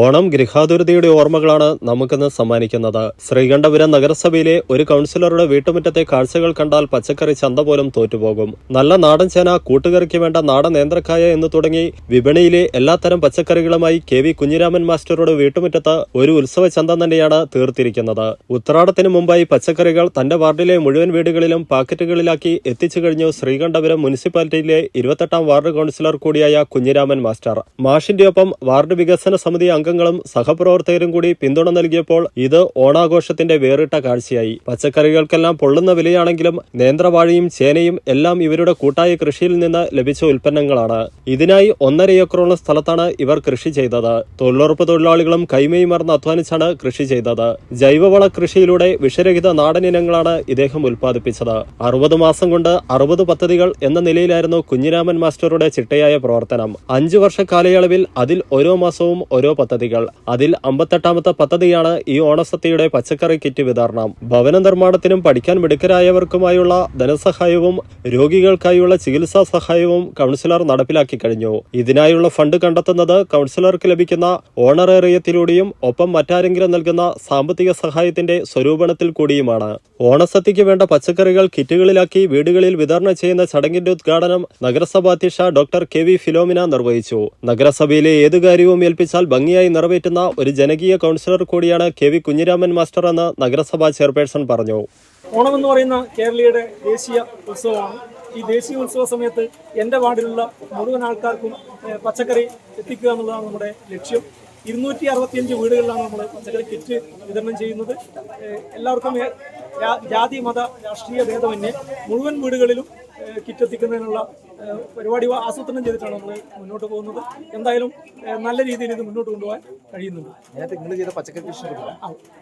ഓണം ഗൃഹാതുരതയുടെ ഓർമ്മകളാണ് നമുക്കിന്ന് സമ്മാനിക്കുന്നത്. ശ്രീകണ്ഠപുരം നഗരസഭയിലെ ഒരു കൗൺസിലറുടെ വീട്ടുമുറ്റത്തെ കാഴ്ചകൾ കണ്ടാൽ പച്ചക്കറി ചന്ത പോലും തോറ്റുപോകും. നല്ല നാടൻ ചേന കൂട്ടുകറിക്ക് വേണ്ട നാടൻ നേന്ത്രക്കായ എന്ന് തുടങ്ങി വിപണിയിലെ എല്ലാത്തരം പച്ചക്കറികളുമായി കെ വി കുഞ്ഞിരാമൻ മാസ്റ്ററുടെ വീട്ടുമുറ്റത്ത് ഒരു ഉത്സവ ചന്ത തന്നെയാണ് തീർത്തിരിക്കുന്നത്. ഉത്രാടത്തിന് മുമ്പായി പച്ചക്കറികൾ തന്റെ വാർഡിലെ മുഴുവൻ വീടുകളിലും പാക്കറ്റുകളിലാക്കി എത്തിച്ചു കഴിഞ്ഞു ശ്രീകണ്ഠപുരം മുനിസിപ്പാലിറ്റിയിലെ ഇരുപത്തെട്ടാം വാർഡ് കൗൺസിലർ കൂടിയായ കുഞ്ഞിരാമൻ മാസ്റ്റർ. മാഷിന്റെ ഒപ്പം വാർഡ് വികസന സമിതി അംഗങ്ങളും സഹപ്രവർത്തകരും കൂടി പിന്തുണ നൽകിയപ്പോൾ ഇത് ഓണാഘോഷത്തിന്റെ വേറിട്ട കാഴ്ചയായി. പച്ചക്കറികൾക്കെല്ലാം പൊള്ളുന്ന വിലയാണെങ്കിലും നേന്ത്രവാഴയും ചേനയും എല്ലാം ഇവരുടെ കൂട്ടായ കൃഷിയിൽ നിന്ന് ലഭിച്ച ഉൽപ്പന്നങ്ങളാണ്. ഇതിനായി ഒന്നര ഏക്കറോളം സ്ഥലത്താണ് ഇവർ കൃഷി ചെയ്തത്. തൊഴിലുറപ്പ് തൊഴിലാളികളും കൈമയും മറന്ന് അധ്വാനിച്ചാണ് കൃഷി ചെയ്തത്. ജൈവവള കൃഷിയിലൂടെ വിഷരഹിത നാടൻ ഇനങ്ങളാണ് ഇദ്ദേഹം ഉൽപ്പാദിപ്പിച്ചത്. അറുപത് മാസം കൊണ്ട് അറുപത് പദ്ധതികൾ എന്ന നിലയിലായിരുന്നു കുഞ്ഞിരാമൻ മാസ്റ്ററുടെ ചിട്ടയായ പ്രവർത്തനം. അഞ്ചു വർഷ കാലയളവിൽ അതിൽ ഓരോ മാസവും ഓരോ പദ്ധതികൾ. അതിൽ അമ്പത്തെട്ടാമത്തെ പദ്ധതിയാണ് ഈ ഓണസദ്യയുടെ പച്ചക്കറി കിറ്റ് വിതരണം. ഭവന നിർമ്മാണത്തിനും പഠിക്കാൻ മിടുക്കരായവർക്കുമായുള്ള ധനസഹായവും രോഗികൾക്കായുള്ള ചികിത്സാ സഹായവും കൗൺസിലർ നടപ്പിലാക്കി കഴിഞ്ഞു. ഇതിനായുള്ള ഫണ്ട് കണ്ടെത്തുന്നത് കൗൺസിലർക്ക് ലഭിക്കുന്ന ഓണറേറിയത്തിലൂടെയും ഒപ്പം മറ്റാരെങ്കിലും നൽകുന്ന സാമ്പത്തിക സഹായത്തിന്റെ സ്വരൂപണത്തിൽ കൂടിയുമാണ്. ഓണസദ്യയ്ക്ക് വേണ്ട പച്ചക്കറികൾ കിറ്റുകളിലാക്കി വീടുകളിൽ വിതരണം ചെയ്യുന്ന ചടങ്ങിന്റെ ഉദ്ഘാടനം നഗരസഭാധ്യക്ഷ ഡോക്ടർ കെ വി ഫിലോമിന നിർവഹിച്ചു. നഗരസഭയിലെ ഏതു കാര്യവും ഏൽപ്പിച്ചാൽ ഭംഗിയായി നിറവേറ്റുന്ന ഒരു ജനകീയ കൗൺസിലർ കൂടിയാണ് കെ വി കുഞ്ഞിരാമൻ മാസ്റ്റർ എന്ന് നഗരസഭാ ചെയർപേഴ്സൺ പറഞ്ഞു. ഓണം എന്ന് പറയുന്ന കേരളീയയുടെ ദേശീയ ഉത്സവമാണ്. ഈ ദേശീയ ഉത്സവ സമയത്ത് എന്റെ വാർഡിലുള്ള മുഴുവൻ ആൾക്കാർക്കും പച്ചക്കറി എത്തിക്കുക എന്നുള്ളതാണ് നമ്മുടെ ലക്ഷ്യം. ഇരുന്നൂറ്റി അറുപത്തിയഞ്ച് വീടുകളിലാണ് നമ്മൾ പച്ചക്കറി കിറ്റ് വിതരണം ചെയ്യുന്നത്. എല്ലാവർക്കും ജാതി മത രാഷ്ട്രീയ ഭേദമന്യേ മുഴുവൻ വീടുകളിലും കിറ്റ് എത്തിക്കുന്നതിനുള്ള പരിപാടി ആസൂത്രണം ചെയ്തിട്ടാണ് നമ്മൾ മുന്നോട്ട് പോകുന്നത്. എന്തായാലും നല്ല രീതിയിൽ ഇത് മുന്നോട്ട് കൊണ്ടുപോകാൻ കഴിയുന്നുണ്ട്. നിങ്ങൾ ചെയ്ത പച്ചക്കറി കൃഷി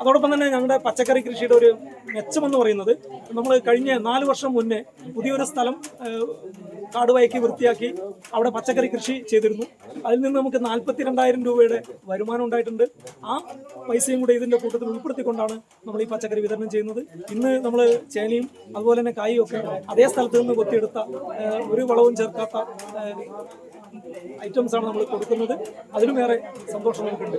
അതോടൊപ്പം തന്നെ ഞങ്ങളുടെ പച്ചക്കറി കൃഷിയുടെ ഒരു മെച്ചമെന്ന് പറയുന്നത് നമ്മൾ കഴിഞ്ഞ നാല് വർഷം മുന്നേ പുതിയൊരു സ്ഥലം കാടുവയക്കി വൃത്തിയാക്കി അവിടെ പച്ചക്കറി കൃഷി ചെയ്തിരുന്നു. അതിൽ നിന്ന് നമുക്ക് നാൽപ്പത്തി രണ്ടായിരം രൂപയുടെ വരുമാനം ഉണ്ടായിട്ടുണ്ട്. ആ പൈസയും കൂടെ ഇതിന്റെ കൂട്ടത്തിൽ ഉൾപ്പെടുത്തിക്കൊണ്ടാണ് നമ്മൾ ഈ പച്ചക്കറി വിതരണം ചെയ്യുന്നത്. ഇന്ന് നമ്മൾ ചേനയും അതുപോലെ തന്നെ കായും ഒക്കെ അതേ സ്ഥലത്ത് നിന്ന് കൊത്തിയെടുത്ത ഒരു വളവും ചേർക്കാത്ത ആണ് നമ്മൾ കൊടുക്കുന്നത്. അതിലുമേറെ സന്തോഷം നമുക്കുണ്ട്.